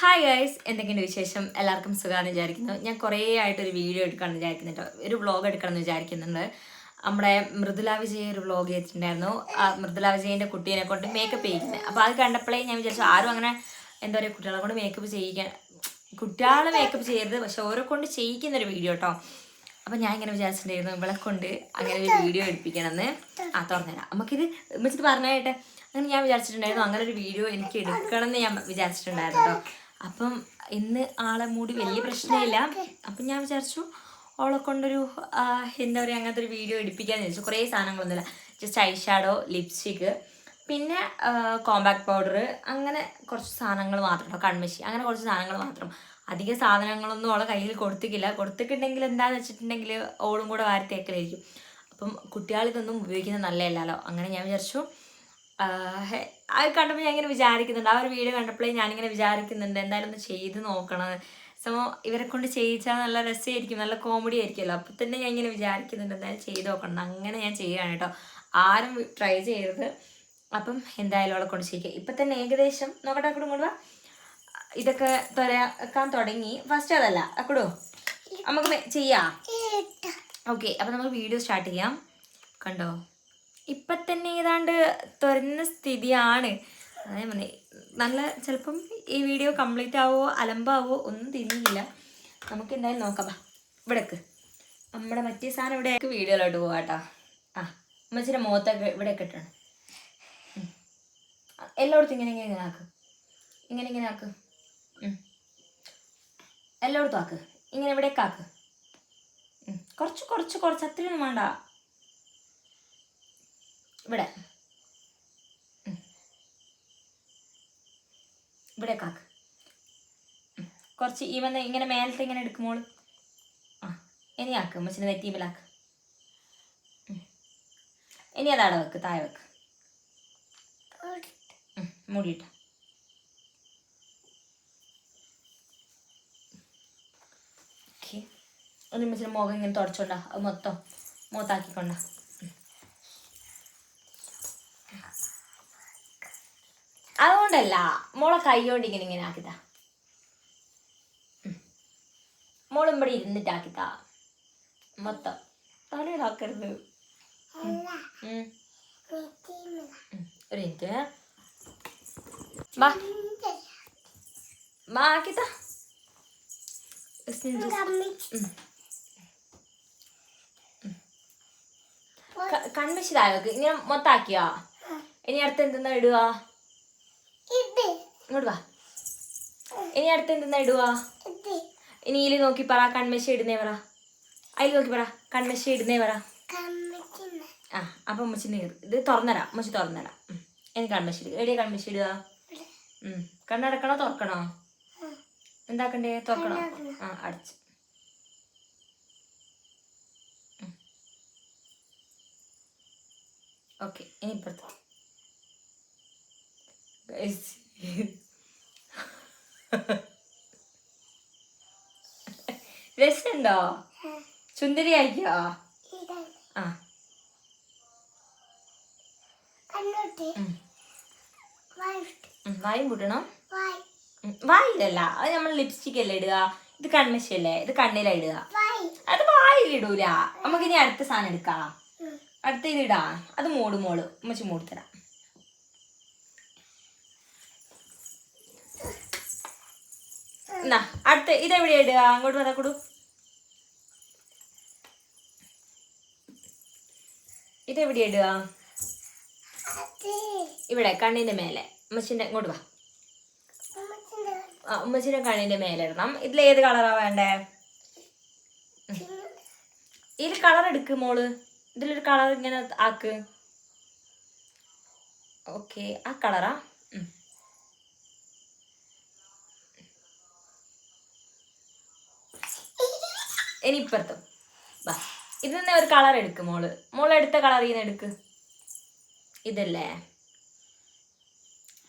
Hi guys എന്തൊക്കെയുണ്ട് വിശേഷം? എല്ലാവർക്കും സുഖമാണെന്ന് വിചാരിക്കുന്നു. ഞാൻ കുറേ ആയിട്ട് ഒരു വീഡിയോ എന്ന് വിചാരിക്കുന്നുണ്ട്. ഒരു വ്ളോഗ് എടുക്കണം എന്ന് വിചാരിക്കുന്നുണ്ട്. നമ്മുടെ മൃദുല വിജയ ഒരു വ്ളോഗ് ചെയ്തിട്ടുണ്ടായിരുന്നു. ആ മൃദുല വിജയന്റെ കുട്ടീനെ കൊണ്ട് മേക്കപ്പ് ചെയ്യിക്കുന്നത് അപ്പോൾ അത് കണ്ടപ്പോഴേ ഞാൻ വിചാരിച്ചു ആരും അങ്ങനെ എന്താ പറയുക കുട്ടികളെ കൊണ്ട് മേക്കപ്പ് ചെയ്യിക്കാൻ കുട്ടികളെ മേക്കപ്പ് ചെയ്യരുത്. പക്ഷെ ഓരോ കൊണ്ട് ചെയ്യിക്കുന്ന ഒരു വീഡിയോ കേട്ടോ അപ്പം ഞാൻ ഇങ്ങനെ വിചാരിച്ചിട്ടുണ്ടായിരുന്നു ഇവളെ കൊണ്ട് അങ്ങനെ ഒരു വീഡിയോ എടുപ്പിക്കണമെന്ന്. ആ തുറന്നുതരാം നമുക്കിത് വെച്ചിട്ട് പറഞ്ഞായിട്ട് അങ്ങനെ ഞാൻ വിചാരിച്ചിട്ടുണ്ടായിരുന്നു. അങ്ങനെ ഒരു വീഡിയോ എനിക്ക് എടുക്കണം എന്ന് ഞാൻ വിചാരിച്ചിട്ടുണ്ടായിരുന്നു കേട്ടോ അപ്പം ഇന്ന് ആളെ മൂടി വലിയ പ്രശ്നമില്ല. അപ്പം ഞാൻ വിചാരിച്ചു ഓളെ കൊണ്ടൊരു എന്താ പറയുക അങ്ങനത്തെ ഒരു വീഡിയോ എടുപ്പിക്കാന്ന് വെച്ചു കുറേ സാധനങ്ങളൊന്നുമില്ല. ജസ്റ്റ് ഐ ഷാഡോ ലിപ്സ്റ്റിക്ക് പിന്നെ കോമ്പാക്ട് പൗഡർ അങ്ങനെ കുറച്ച് സാധനങ്ങൾ മാത്രം കേട്ടോ കൺമശി അങ്ങനെ കുറച്ച് സാധനങ്ങൾ മാത്രം. അധിക സാധനങ്ങളൊന്നും ഓളെ കയ്യിൽ കൊടുത്തിട്ടില്ല കൊടുത്തിട്ടുണ്ടെങ്കിൽ എന്താന്ന് വെച്ചിട്ടുണ്ടെങ്കിൽ ഓളും കൂടെ വാരി തേക്കലായിരിക്കും. അപ്പം കുട്ടികളിതൊന്നും ഉപയോഗിക്കുന്നത് നല്ലതല്ലല്ലോ. അങ്ങനെ ഞാൻ വിചാരിച്ചു അത് കണ്ടപ്പോൾ ഞാൻ ഇങ്ങനെ വിചാരിക്കുന്നുണ്ട്. ആ ഒരു വീഡിയോ കണ്ടപ്പോഴേ ഞാനിങ്ങനെ വിചാരിക്കുന്നുണ്ട്. എന്തായാലും ഒന്ന് ചെയ്ത് നോക്കണം. സമോ ഇവരെ കൊണ്ട് ചെയ്യിച്ചാൽ നല്ല രസമായിരിക്കും. നല്ല കോമഡി ആയിരിക്കുമല്ലോ. അപ്പം തന്നെ ഞാൻ ഇങ്ങനെ വിചാരിക്കുന്നുണ്ട്. എന്തായാലും ചെയ്ത് നോക്കണം. അങ്ങനെ ഞാൻ ചെയ്യുകയാണ് കേട്ടോ. ആരും ട്രൈ ചെയ്യരുത്. അപ്പം എന്തായാലും അവളെ കൊണ്ട് ചെയ്യിക്കുക ഇപ്പം തന്നെ ഏകദേശം നോക്കട്ടെ അക്കടും കൊണ്ട് വാ. ഇതൊക്കെ തുരക്കാൻ തുടങ്ങി. ഫസ്റ്റ് അതല്ല. അക്കൂടോ നമുക്ക് ചെയ്യാം. ഓക്കെ അപ്പം നമുക്ക് വീഡിയോ സ്റ്റാർട്ട് ചെയ്യാം. കണ്ടോ? ഇപ്പം തന്നെ ഏതാണ്ട് തുറന്ന സ്ഥിതിയാണ്. പറഞ്ഞേ നല്ല ചിലപ്പം ഈ വീഡിയോ കംപ്ലീറ്റ് ആവോ അലമ്പാവോ ഒന്നും തിരിഞ്ഞില്ല. നമുക്ക് എന്തായാലും നോക്കാം. ബാ ഇവിടേക്ക്. നമ്മുടെ മറ്റേ സാധനം ഇവിടെ വീഡിയോയിലോട്ട് പോവാട്ടാ ആ അമ്മച്ചിന്റെ മുഖത്തൊക്കെ ഇവിടെയൊക്കെ ഇട്ടാണ്. ഉം. എല്ലായിടത്തും ഇങ്ങനെ ഇങ്ങനെ ഇങ്ങനെ ആക്ക്. ഇങ്ങനെ ഇങ്ങനെ ആക്ക്. എല്ലായിടത്തും ആക്ക്. ഇങ്ങനെ ഇവിടേക്ക് ആക്ക്. കുറച്ച് കുറച്ച് കുറച്ച് അത്രയൊന്നും വേണ്ട. ഇവിടെ. ഇവിടെ കാക്ക്. കുറച്ച് ഈ വന്ന് ഇങ്ങനെ മേലത്തെ ഇങ്ങനെ എടുക്കുമ്പോൾ ആ ഇനി ആക്ക് മച്ചിന് നെറ്റീമിലാക്ക്. ഇനി അതാടെ വെക്ക് താഴെ വെക്ക്. മൂടിയിട്ട. ഓക്കെ. അമ്മച്ചിന്റെ മുഖം ഇങ്ങനെ തുടച്ചോണ്ട അത് മൊത്തം മുഖത്താക്കിക്കൊണ്ടാ അതുകൊണ്ടല്ല മോളെ കൈകൊണ്ട് ഇങ്ങനെ ഇങ്ങനെ ആക്കിത്താ മോളും ഇവിടെ ഇരുന്നിട്ടാക്കിത്താ മൊത്തം. തലയിലാക്കരുത്. ഒരു മിനിറ്റ്. ഇങ്ങനെ മൊത്താക്കിയോ ഇനി അടുത്ത് എന്തെന്നാ ഇടുക? ഇങ്ങോട്ട് വാ. ഇനി അടുത്ത് എന്തെന്നാ ഇടുവാ? ഇനി ഇതിൽ നോക്കി പറ കൺമശി ഇടുന്നേ പറ. അതിൽ നോക്കി പറ കൺമശി ഇടുന്നേ പറ. ആ അപ്പം അമ്മച്ചി ഇത് തുറന്നരാ അമ്മച്ചി തുറന്നരാ. ഇനി കൺമശി ഇടുക. എവിടെയാ കൺമശി ഇടുക. കണ്ണടക്കണോ തുറക്കണോ? എന്താക്കണ്ടേ തുറക്കണോ? ആ അടച്ച്. ഓക്കെ ഇനി ഇപ്പുറത്ത്. രസമുണ്ടോ സുന്ദരി ആയിക്കോ ആ വായും കൂട്ടണം? വായിലല്ല. അത് നമ്മൾ ലിപ്സ്റ്റിക് അല്ലേ ഇടുക. ഇത് കൺമശി ഇത് കണ്ണിലാ ഇടുക. അത് വായിലിടൂല നമുക്ക് ഇനി അടുത്ത സാധനം എടുക്കാം. അടുത്ത ഇതിടാ അത് മൂട് മോൾ. ഉമ്മച്ചി മൂടി തരാം എന്നാ അടുത്ത ഇതെവിടെയാ ഇടുക? അങ്ങോട്ട് വരാ കൊടു. ഇതെവിടെയാ ഇടുക? ഇവിടെ കണ്ണിന്റെ മേലെ. അമ്മച്ചിന്റെ ഇങ്ങോട്ട് വാ. ഉമ്മച്ചിന്റെ കണ്ണിന്റെ മേലെ ഇടണം. ഇതിൽ ഏത് കളറാ വേണ്ടേ? ഇതിൽ കളർ എടുക്ക് മോൾ. ഇതിലൊരു കളർ ഇങ്ങനെ ആക്ക്. ഓക്കെ ആ കളറാ. ഇനി ഇപ്പുറത്തും. വാ. ഇതിൽ നിന്ന് ഒരു കളർ എടുക്ക് മോൾ. മോൾ എടുത്ത കളർ ഇങ്ങനെ എടുക്ക്. ഇതല്ലേ?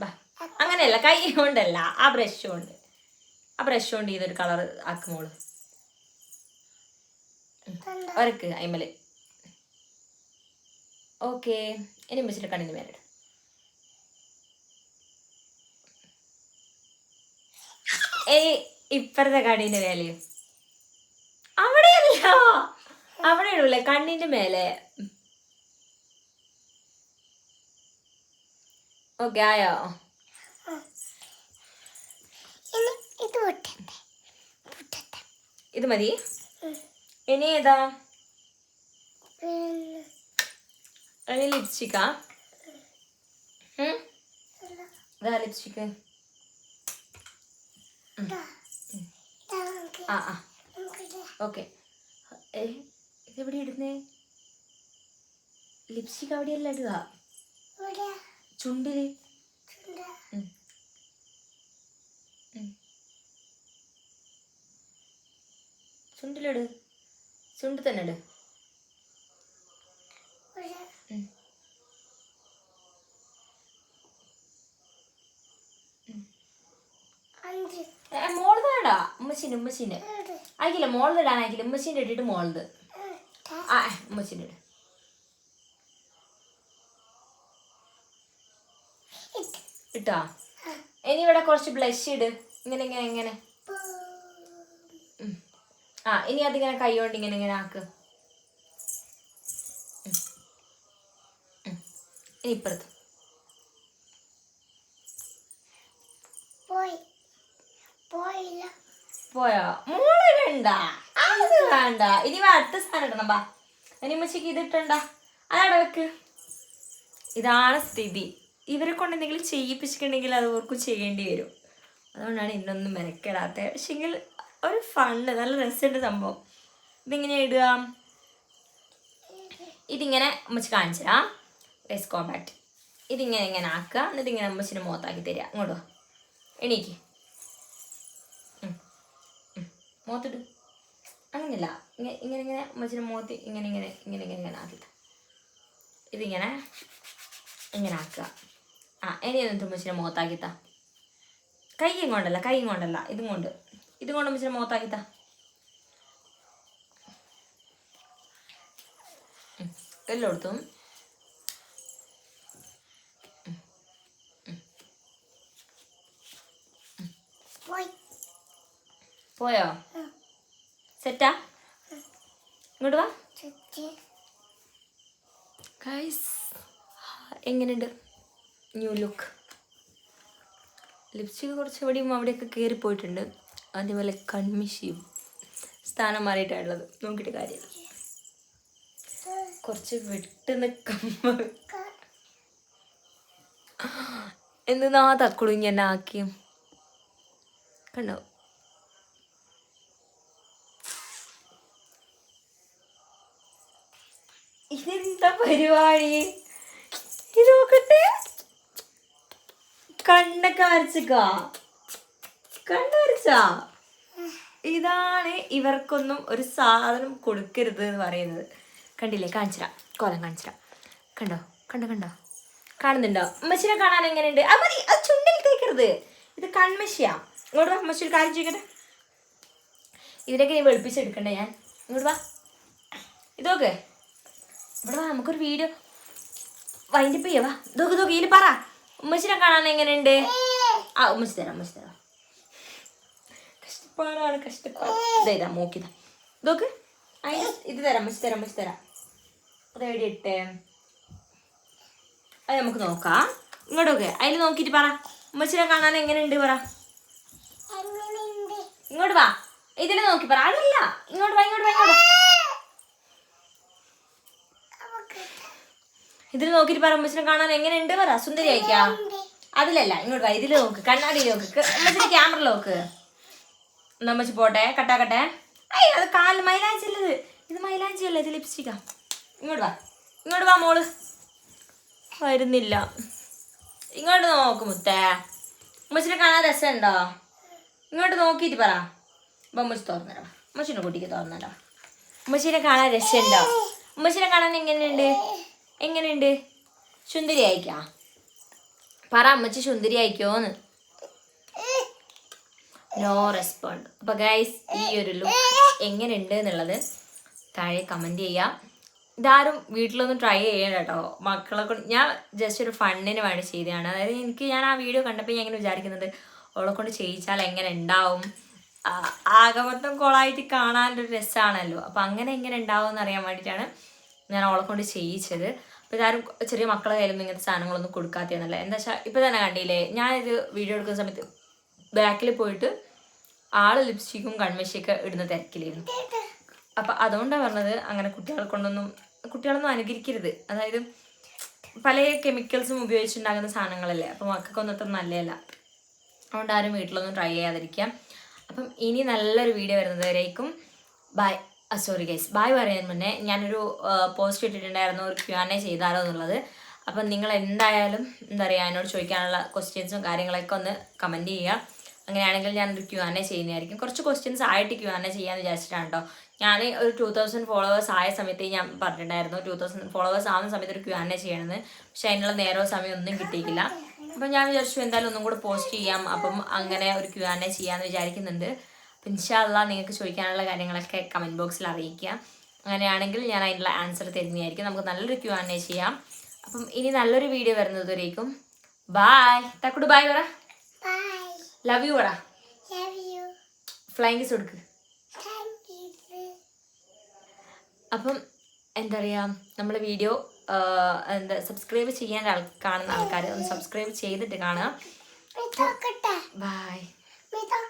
വാ. അങ്ങനെയല്ല കൈ കൊണ്ടല്ല. ആ ബ്രഷ് കൊണ്ട്. ആ ബ്രഷ് കൊണ്ട് ഇതൊരു കളർ ആക്ക് മോൾ. ഒരക്ക് അയിമൽ. ഓക്കെ. ഇനി വെച്ചിട്ട് കണ്ണിന് മേലെ ഏയ് ഇപ്പറത്തെ മേലെയോ? അവിടെയല്ല അവിടെ ഇടൂലേ കണ്ണിന്റെ മേലെ. ഓക്കെ ആയോ? ഇത് മതി. ഇനി ഏതാ? ഇനി ലിപ്സ്റ്റിക്കാ ഇതാ ലിപ്സ്റ്റിക്ക് ആ ആ. ഓക്കെ. ഇതെവിടെ ഇടുന്നേ? ലിപ്സ്റ്റിക് അവിടെയല്ല ഇടുക. ചുണ്ടിൽ. ചുണ്ടിലിട്. ചുണ്ട് തന്നെ ഇട്. മോൾ വേണ്ട ഉമ്മച്ചീന്റെ ഉമ്മച്ചീന്റെ. അയക്കില്ല മോളിൽ ഇടാൻ അയക്കില്ല ഉമ്മച്ചീന്റെ ഇട്ടിട്ട് മോളത് ആ എട്ട് ഇട്ടാ? ഇനി ഇവിടെ കുറച്ച് ബ്ലഷ് ഇട്. ഇങ്ങനെ ഇങ്ങനെ ഇങ്ങനെ. ആ ഇനി അതിങ്ങനെ കൈ കൊണ്ട് ഇങ്ങനെ ഇങ്ങനെ ആക്ക്. ഇനി ഇപ്പുറത്ത്. പോയി. മോൾ വേണ്ട. അത് വേണ്ട. ഇനി അടുത്ത സാധനം ഇടണം ബാ. ഇനി ഉമ്മച്ചിക്ക് ഇത് ഇട്ടണ്ട. വെക്ക്. ഇതാണ് സ്ഥിതി. ഇവരെ കൊണ്ട് എന്തെങ്കിലും ചെയ്യിപ്പിച്ചിട്ടുണ്ടെങ്കിൽ അത് ഓർക്കും ചെയ്യേണ്ടി വരും. അതുകൊണ്ടാണ് ഇന്നൊന്നും മെനക്കെടാത്തത് പക്ഷെങ്കിൽ ഒരു ഫണ്ട് നല്ല രസമുണ്ട് സംഭവം. ഇതിങ്ങനെ ഇടുക. ഇതിങ്ങനെ അമ്മച്ചി കാണിച്ചു തരാം. റൈസ് കോമ്പാക്ട് ഇതിങ്ങനെ ഇങ്ങനെ ആക്കുക. എന്നിട്ട് ഇങ്ങനെ അമ്മച്ചിന് മുഖത്താക്കി തരിക. അങ്ങോട്ടോ എണീക്ക്. മുഖത്തിട്ട്. അങ്ങനെയല്ല. ഇങ്ങനെ ഇങ്ങനെ ഇങ്ങനെ ഉമ്മച്ചിന്റെ മുഖത്ത് ഇങ്ങനെ ഇങ്ങനെ ഇങ്ങനെ ഇങ്ങനെ ഇങ്ങനെ ആക്കിയിട്ട്. ഇതിങ്ങനെ ഇങ്ങനെ ആക്കുക. ആ ഇനി എന്നിട്ട് ഉമ്മച്ചിന്റെ മുഖത്താക്കിത്ത കൈയും കൊണ്ടല്ല കൈയും കൊണ്ടല്ല. ഇതും കൊണ്ട്. ഇതും കൊണ്ട് ഉമ്മച്ചിന്റെ മുഖത്താക്കിത്ത. എല്ലായിടത്തും. പോയി. സെറ്റാ? ഇങ്ങോട്ട് വാ. ഗൈസ് എങ്ങനെയുണ്ട്? ന്യൂ ലുക്ക് ലിപ്സ്റ്റിക് കുറച്ച് എവിടെയും അവിടെയൊക്കെ കയറിപ്പോയിട്ടുണ്ട് അതേപോലെ കൺമിഷിയും സ്ഥാനം മാറിയിട്ടാണുള്ളത്. നോക്കിയിട്ട് കാര്യമില്ല കുറച്ച് വിട്ട് നിൽക്കുമ്പോൾ എന്തിനാ തക്കുളു എന്നെ ആക്കിയും കണ്ടോ? ഇതെന്താ പരിപാടി? നോക്കട്ടെ കണ്ണൊക്കെ വരച്ചക്കാ കണ്ണ് വരച്ചാ? ഇതാണ് ഇവർക്കൊന്നും ഒരു സാധനം കൊടുക്കരുത് എന്ന് പറയുന്നത്. കണ്ടില്ലേ? കാണിച്ചരാ കോലം കാണിച്ചരാ കണ്ടോ? കണ്ടോ കണ്ടോ? കാണുന്നുണ്ടോ? അമ്മച്ചിനെ കാണാൻ എങ്ങനെയുണ്ട്? അത് മതി. അത് ചുണ്ടിൽ തേക്കരുത്. ഇത് കൺമശിയാ. ഇങ്ങോട്ട് വാ അമ്മച്ചി ഒരു കാര്യം ചെയ്യട്ടെ ഇതിനൊക്കെ നീ വെളുപ്പിച്ചെടുക്കണ്ടേ ഞാൻ? ഇങ്ങോട്ട് വാ. ഇതൊക്കെ ഇവിടെ വാ നമുക്കൊരു വീഡിയോ വൈൻഡപ്പ് ചെയ്യാ. വാ ദുഃഖ ദുഃഖ ഇതിൽ പറ. ഉമ്മച്ചിനെ കാണാൻ എങ്ങനെയുണ്ട്? ആ ഉമ്മച്ചി തരാം ഉമ്മച്ചി തരാം. കഷ്ടപ്പാടാണ് കഷ്ടപ്പാട്. ഇതാ മൂക്കിതാ ഇതൊക്കെ അതിന് ഇത് തരാം ഉമ്മച്ചി തരാം ഉമ്മച്ചി തരാം. റെഡി ഇട്ടെ? അത് നമുക്ക് നോക്കാം. ഇങ്ങോട്ടൊക്കെ അതിൽ നോക്കിയിട്ട് പറ. ഉമ്മച്ചിനെ കാണാൻ എങ്ങനെയുണ്ട് പറ. ഇങ്ങോട്ട് വാ. ഇതിൽ നോക്കി പറ. അതല്ല ഇങ്ങോട്ട് വാ ഇങ്ങോട്ട് വാ ഇങ്ങോട്ട് വാ. അവക്ക് ഇതിൽ നോക്കിയിട്ട് പറ ഉമ്മച്ചിനെ കാണാൻ എങ്ങനെയുണ്ട് പറ? സുന്ദരി ആയിക്കാ? അതിലല്ല ഇങ്ങോട്ട് വാ ഇതിൽ നോക്ക് കണ്ണാടിയിൽ നോക്ക് അമ്മച്ചിന് ക്യാമറ നോക്ക്. എന്നാ പോട്ടെ പോട്ടെ കട്ടാക്കട്ടെ അയ്യ അത് കാൽ മൈലാഞ്ചി അല്ലത് ഇത് മൈലാഞ്ചി അല്ല ഇത് ലിപ്സ്റ്റിക്കാ? ഇങ്ങോട്ട് വാ ഇങ്ങോട്ട് വാ മോൾ. വരുന്നില്ല. ഇങ്ങോട്ട് നോക്ക് മുത്തേ. അമ്മച്ചിനെ കാണാൻ രസമുണ്ടോ? ഇങ്ങോട്ട് നോക്കിയിട്ട് പറ. അപ്പം ഉമ്മച്ചി അമ്മച്ചിനെ കുട്ടിക്ക് തുറന്നരാ. അമ്മച്ചിനെ കാണാൻ രസമുണ്ടോ? അമ്മച്ചിനെ കാണാൻ എങ്ങനെയുണ്ട്? എങ്ങനെയുണ്ട്? സുന്ദരി അയക്കാ പറ അമ്മച്ചി സുന്ദരി അയക്കോന്ന് നോ റെസ്പോണ്ട് അപ്പൊ ഗൈസ് ഈ ഒരു ലുക്ക് എങ്ങനെയുണ്ട് എന്നുള്ളത് താഴെ കമന്റ് ചെയ്യാം. ഇതാരും വീട്ടിലൊന്നും ട്രൈ ചെയ്യണം കേട്ടോ മക്കളെ കൊണ്ട് ഞാൻ ജസ്റ്റ് ഒരു ഫണ്ണിന് വേണ്ടി ചെയ്തതാണ്. അതായത് എനിക്ക് ഞാൻ ആ വീഡിയോ കണ്ടപ്പോൾ ഞാൻ ഇങ്ങനെ വിചാരിക്കുന്നത് അവളെ കൊണ്ട് ചെയ്യിച്ചാൽ എങ്ങനെ ഉണ്ടാവും ആകെ മൊത്തം കൊളായിട്ട് കാണാനൊരു രസമാണല്ലോ അപ്പം അങ്ങനെ എങ്ങനെ ഉണ്ടാവും എന്ന് അറിയാൻ വേണ്ടിയിട്ടാണ് ഞാൻ അവളെ കൊണ്ട് ചെയ്യിച്ചത്. അപ്പോൾ ഇതാരും ചെറിയ മക്കളെ കയ്യിലൊന്നും ഇങ്ങനത്തെ സാധനങ്ങളൊന്നും കൊടുക്കാത്തതെന്നല്ല എന്താ വെച്ചാൽ ഇപ്പം തന്നെ കണ്ടില്ലേ ഞാനിത് വീഡിയോ എടുക്കുന്ന സമയത്ത് ബാക്കിൽ പോയിട്ട് ആൾ ലിപ്സ്റ്റിക്കും കൺമശിയൊക്കെ ഇടുന്ന തിരക്കിലായിരുന്നു. അപ്പം അതുകൊണ്ടാണ് പറഞ്ഞത് അങ്ങനെ കുട്ടികളെ കൊണ്ടൊന്നും കുട്ടികളൊന്നും അനുകരിക്കരുത്. അതായത് പല കെമിക്കൽസും ഉപയോഗിച്ചുണ്ടാകുന്ന സാധനങ്ങളല്ലേ അപ്പം മക്കൾക്കൊന്നും അത്ര നല്ലതല്ല. അതുകൊണ്ട് ആരും വീട്ടിലൊന്നും ട്രൈ ചെയ്യാതിരിക്കാം അപ്പം ഇനി നല്ലൊരു വീഡിയോ വരുന്നതുവരേക്കും ബൈ സോറി ഗൈസ് ബായ് പറയാൻ മുന്നേ ഞാനൊരു പോസ്റ്റ് ഇട്ടിട്ടുണ്ടായിരുന്നു ഒരു ക്യു ആൻ എ ചെയ്താലോ എന്നുള്ളത്. അപ്പം നിങ്ങൾ എന്തായാലും എന്താ പറയുക എന്നോട് ചോദിക്കാനുള്ള ക്വസ്റ്റ്യൻസും കാര്യങ്ങളൊക്കെ ഒന്ന് കമന്റ് ചെയ്യുക. അങ്ങനെയാണെങ്കിൽ ഞാനൊരു ക്യു ആൻ എ ചെയ്യുന്നതായിരിക്കും. കുറച്ച് ക്വസ്റ്റ്യൻസ് ആയിട്ട് ക്യു ആൻ എ ചെയ്യാമെന്ന് വിചാരിച്ചിട്ടാണ് കേട്ടോ ഞാൻ ഒരു ടൂ തൗസൻഡ് ഫോളോവേഴ്സ് ആയ സമയത്ത് ഞാൻ പറഞ്ഞിട്ടുണ്ടായിരുന്നു. ടൂ തൗസൻഡ് ഫോളോവേഴ്സ് ആവുന്ന സമയത്ത് ഒരു ക്യു ആൻ എ ചെയ്യണമെന്ന് പക്ഷേ അതിനുള്ള നേരവും സമയം ഒന്നും കിട്ടിയിട്ടില്ല. അപ്പം ഞാൻ വിചാരിച്ചു എന്തായാലും ഒന്നും കൂടെ പോസ്റ്റ് ചെയ്യാം. അപ്പം അങ്ങനെ ഒരു ക്യു ആൻ എ ചെയ്യാമെന്ന് വിചാരിക്കുന്നുണ്ട്. അപ്പം ഇൻഷാല്ല നിങ്ങൾക്ക് ചോദിക്കാനുള്ള കാര്യങ്ങളൊക്കെ കമന്റ് ബോക്സിൽ അറിയിക്കുക. അങ്ങനെയാണെങ്കിൽ ഞാൻ അതിനുള്ള ആൻസർ തരുന്നതായിരിക്കും. നമുക്ക് നല്ലൊരു ക്യൂ ആണ് ചെയ്യാം. അപ്പം ഇനി നല്ലൊരു വീഡിയോ വരുന്നതുവരേക്കും. ബായ് തക്കുട് ബായ് പറ. ലവ് യു പറ. ഫ്ലൈങ് കിസ് കൊടുക്ക്. അപ്പം എന്താ പറയുക നമ്മുടെ വീഡിയോ എന്താ സബ്സ്ക്രൈബ് ചെയ്യാൻ ആൾ കാണുന്ന ആൾക്കാർ ഒന്ന് സബ്സ്ക്രൈബ് ചെയ്തിട്ട് കാണുക. ബായ്